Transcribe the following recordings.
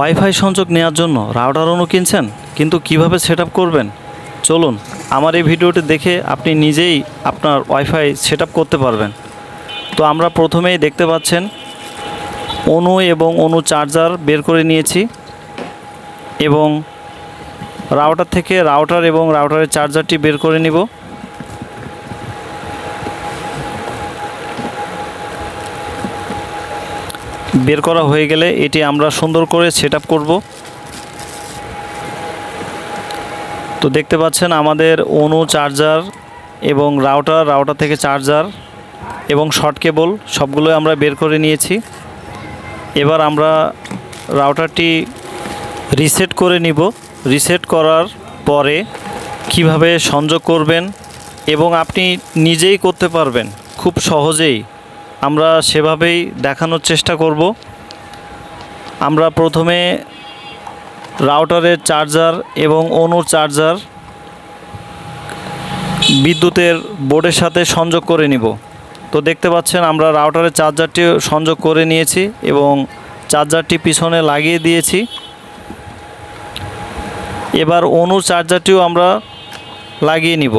Wifi সংযোগ নেওয়ার জন্য রাউটার অনু কিনছেন, কিন্তু কীভাবে সেট করবেন? চলুন, আমার এই ভিডিওটি দেখে আপনি নিজেই আপনার ওয়াইফাই সেট করতে পারবেন। তো আমরা প্রথমেই দেখতে পাচ্ছেন, অনু এবং অনু চার্জার বের করে নিয়েছি এবং রাউটার থেকে রাউটার এবং রাউটারের চার্জারটি বের করে নিব। বের করা হয়ে গেলে এটি আমরা সুন্দর করে সেট আপ করব। তো দেখতে পাচ্ছেন আমাদের অনু চার্জার এবং রাউটার রাউটার থেকে চার্জার এবং শর্ট কেবল সবগুলো আমরা বের করে নিয়েছি। এবার আমরা রাউটারটি রিসেট করে নিব। রিসেট করার পরে কীভাবে সংযোগ করবেন এবং আপনি নিজেই করতে পারবেন, খুব সহজেই। আমরা সেভাবেই দেখানোর চেষ্টা করব। আমরা প্রথমে রাউটারের চার্জার এবং অনুর চার্জার বিদ্যুতের বোর্ডের সাথে সংযোগ করে নিব। তো দেখতে পাচ্ছেন আমরা রাউটারের চার্জারটি সংযোগ করে নিয়েছি এবং চার্জারটি পিছনে লাগিয়ে দিয়েছি। এবার অনু চার্জারটিও আমরা লাগিয়ে নিব।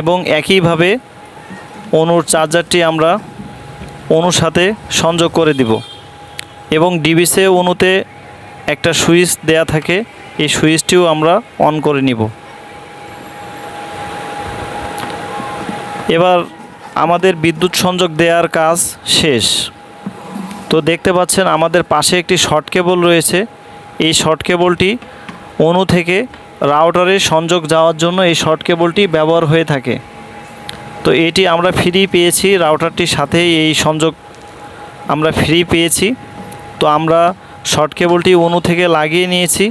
এবং একইভাবে অনুর চার্জারটি আমরা অনুর সাথে সংযোগ করে দিব। এবং ডিবিসে অনুতে একটা সুইচ দেয়া থাকে, এই সুইচটিও আমরা অন করে নিব। এবার আমাদের বিদ্যুৎ সংযোগ দেওয়ার কাজ শেষ। তো দেখতে পাচ্ছেন আমাদের পাশে একটি শর্ট কেবল রয়েছে। এই শর্ট কেবলটি অনু থেকে রাউটারে সংযোগ যাওয়ার জন্য এই শর্ট কেবলটি ব্যবহার হয়ে থাকে। তো এটি আমরা ফ্রি পেয়েছি রাউটারটির সাথেই এই সংযোগ আমরা ফ্রি পেয়েছি। তো আমরা শর্ট কেবলটি অনু থেকে লাগিয়ে নিয়েছি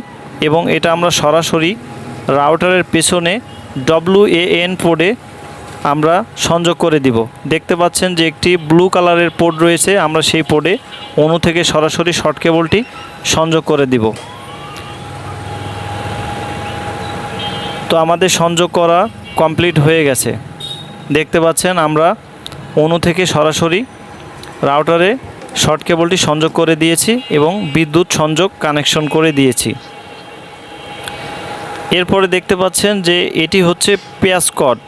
এবং এটা আমরা সরাসরি রাউটারের পেছনে ডব্লু এন পোর্ডে আমরা সংযোগ করে দিব। দেখতে পাচ্ছেন যে একটি ব্লু কালারের পোর্ট রয়েছে, আমরা সেই পোর্ডে অনু থেকে সরাসরি শর্ট কেবলটি সংযোগ করে দিব। তো আমাদের সংযোগ করা কমপ্লিট হয়ে গেছে। দেখতে পাচ্ছেন আমরা অনু থেকে সরাসরি রাউটারে শর্ট কেবলটি সংযোগ করে দিয়েছি এবং বিদ্যুৎ সংযোগ কানেকশন করে দিয়েছি। এরপরে দেখতে পাচ্ছেন যে এটি হচ্ছে পেয়াসকট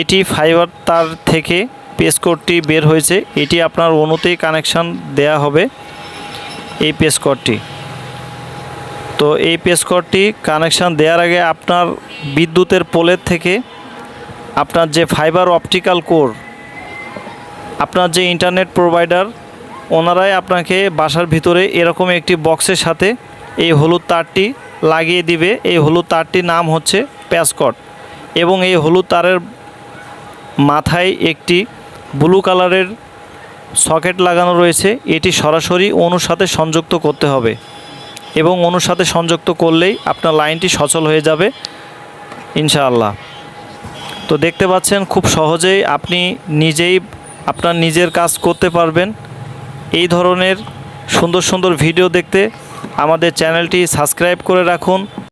এটি ফাইবার তার থেকে পেসকটটি বের হয়েছে। এটি আপনার অনুতেই কানেকশান দেয়া হবে এই পেসকটটি তো এই পেসকটটি কানেকশান দেওয়ার আগে আপনার বিদ্যুতের পোলের থেকে আপনার যে ফাইবার অপটিক্যাল কোর আপনার যে ইন্টারনেট প্রোভাইডার ওনারাই আপনাকে বাসার ভিতরে এরকম একটি বক্সের সাথে এই হলুদ তারটি লাগিয়ে দিবে। এই হলুদ তারটির নাম হচ্ছে প্যাসকট এবং এই হলুদ তারের মাথায় একটি ব্লু কালারের সকেট লাগানো রয়েছে। এটি সরাসরি অনুর সাথে সংযুক্ত করতে হবে এবং অনুর সাথে সংযুক্ত করলেই আপনার লাইনটি সচল হয়ে যাবে, ইনশাআল্লাহ। তো দেখতে পাচ্ছেন খুব সহজেই আপনি নিজেই আপনার নিজের কাজ করতে পারবেন। এই ধরনের সুন্দর সুন্দর ভিডিও দেখতে আমাদের চ্যানেলটি সাবস্ক্রাইব করে রাখুন।